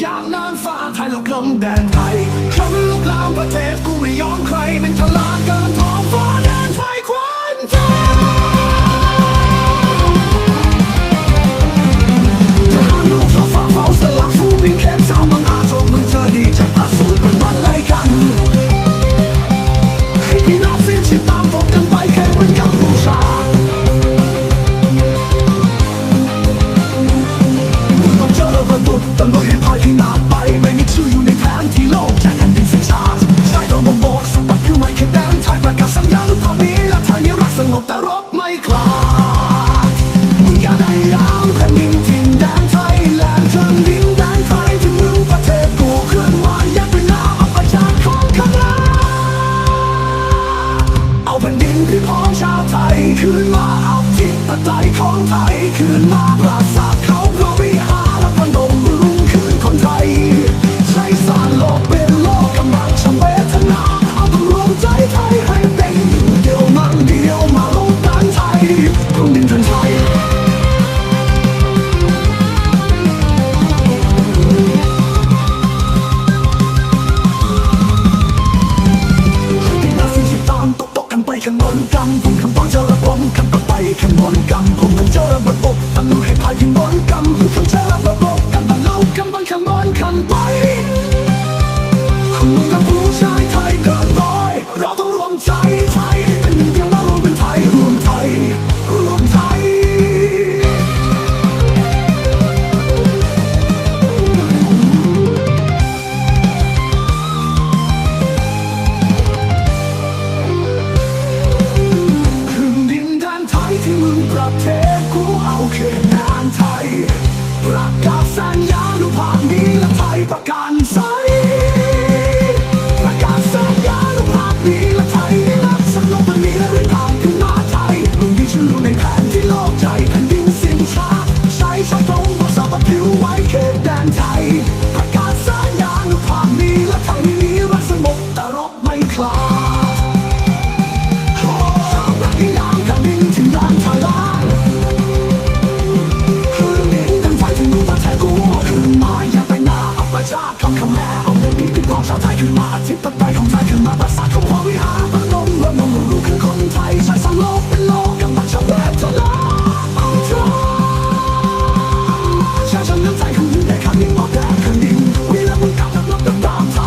อยากนานฟ้าไทยเรากลมแดนไทยคำลุกลามประเทศกูไม่ยอมใครเป็นทลาดเกินท้องฟ้าแดนไทยควันฟ้าทหาลูกชอบฟ้าเฝ้าสลักฟูวิ่งแคมสาวมังอาโชคมึงเจอดีจากอสูรมันบันไล่กันให้พี่น้องสิ้นชีพตามพบกันไปแค่เหมือนกัมพูชามึงต้งเจระเบิดตำรวจ กแต่รบไม่คลาดมึงอย่าได้ยามแผ่นดินถิ่นแดนไทยแลนด์เชิงดินแดนไทยที่มึงประเทศกูเคลื่อนมาแยกเป็นหน้าอัปชาติของข้างล่างเอาแผ่นดินที่พ้องชาวไทยคืนมาเอาทิศตะใต้ของไทยคืนมา ข้า okay. 啊！